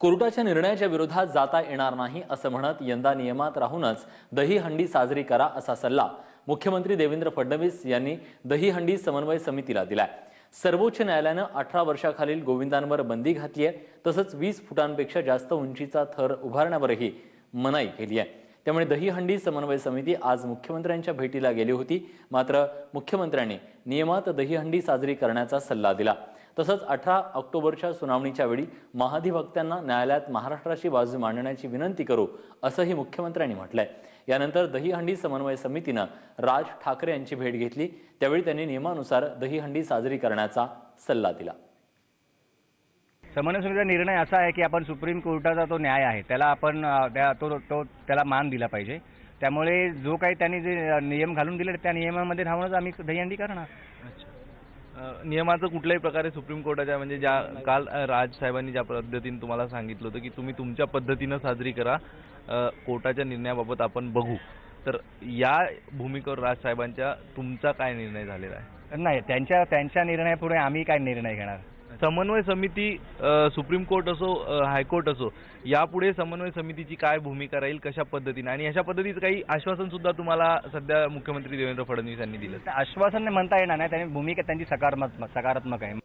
कोर्टाच्या निर्णयाच्या विरोधात जाता येणार नाही असं म्हणत यंदा नियमात राहूनच दहीहंडी साजरी करा असा सल्ला मुख्यमंत्री देवेंद्र फडणवीस यांनी दहीहंडी समन्वय समितीला दिलाय. सर्वोच्च न्यायालयानं अठरा वर्षाखालील गोविंदांवर बंदी घातली आहे तसंच वीस फुटांपेक्षा जास्त उंचीचा थर उभारण्यावरही मनाई केली आहे त्यामुळे दहीहंडी समन्वय समिती आज मुख्यमंत्र्यांच्या भेटीला गेली होती. मात्र मुख्यमंत्र्यांनी नियमात दहीहंडी साजरी करण्याचा सल्ला दिला. तसंच अठरा ऑक्टोबरच्या सुनावणीच्या वेळी महाधिवक्त्यांना न्यायालयात महाराष्ट्राची बाजू मांडण्याची विनंती करू असंही मुख्यमंत्र्यांनी म्हटलंय. यानंतर दहीहंडी समन्वय समितीनं राज ठाकरे यांची भेट घेतली. त्यावेळी त्यांनी नियमानुसार दहीहंडी साजरी करण्याचा सल्ला दिला. समन्वय समितीचा निर्णय असा आहे की आपण सुप्रीम कोर्टाचा तो न्याय आहे त्याला आपण त्या तो तो त्याला मान दिला पाहिजे. त्यामुळे जो काही त्यांनी जे नियम घालून दिले त्या नियमामध्ये राहूनच आम्ही दहीहंडी करणार. अ, नियमाचं कुठल्याही प्रकारे सुप्रीम कोर्टाच्या म्हणजे ज्या काल अ, राज साहेबांनी ज्या पद्धतीने तुम्हाला सांगितलं होतं की तुम्ही तुमच्या पद्धतीनं साजरी करा अ, कोर्टाच्या निर्णयाबाबत आपण बघू. तर या भूमिकेवर राज साहेबांच्या तुमचा काय निर्णय झालेला आहे? नाही त्यांच्या त्यांच्या निर्णयापुढे आम्ही काय निर्णय घेणार? समन्वय समिती सुप्रीम कोर्ट असो हायकोर्ट असो यापुढे समन्वय समितीची काय भूमिका राहील कशा पद्धतीने? आणि अशा पद्धतीचं काही आश्वासन सुद्धा तुम्हाला सध्या मुख्यमंत्री देवेंद्र फडणवीस यांनी दिलं. आश्वासन म्हणता येणार नाही त्यांनी भूमिका त्यांची सकारात्मक सकारात्मक आहे.